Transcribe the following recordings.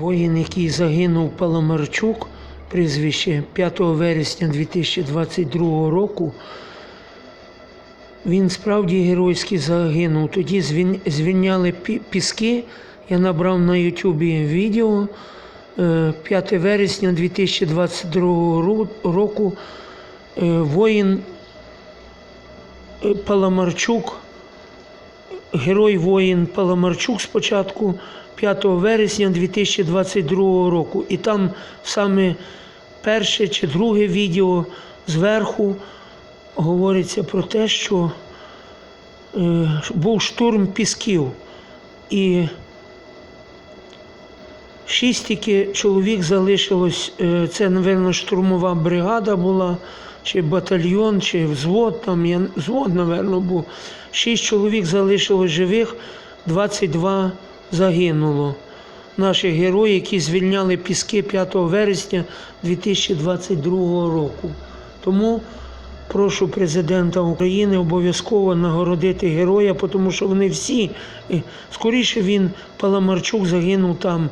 Воїн, який загинув Паламарчук, прізвище 5 вересня 2022 року, він справді геройськи загинув. Тоді звільняли піски. Я набрав на Ютубі відео. Е, 5 вересня 2022 року е, воїн е, Паламарчук Герой воїн Паламарчук спочатку 5 вересня 2022 року. І там саме перше чи друге відео зверху говориться про те, що е, був штурм пісків. І шість тільки чоловік залишилось. е, Це, напевно, штурмова бригада була, чи батальйон, чи взвод. Там я взвод, напевно, був. Шість чоловік залишилось живих, 22 загинуло. Наші герої, які звільняли піски 5 вересня 2022 року. Тому прошу президента України обов'язково нагородити героя, тому що вони всі, скоріше він, Паламарчук, загинув там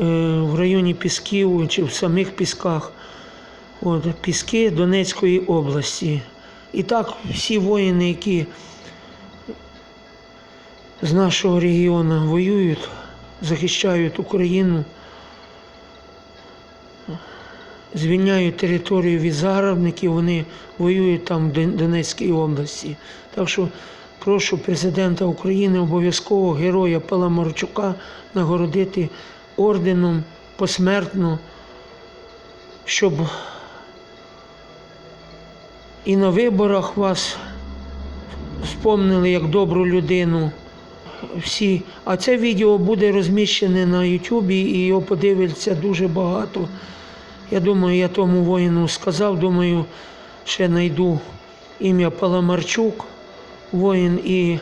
е, в районі Пісків чи в самих Пісках. От, Піски Донецької області. І так всі воїни, які з нашого регіону воюють, захищають Україну, звільняють територію від загарбників, вони воюють там в Дон- Донецькій області. Так що прошу президента України обов'язково героя Паламарчука нагородити орденом посмертно, щоб і на виборах вас спомнили як добру людину. Всі. А це відео буде розміщене на Ютубі і його подивиться дуже багато. Я думаю, я тому воїну сказав, думаю, ще знайду ім'я Паламарчук, воїн, і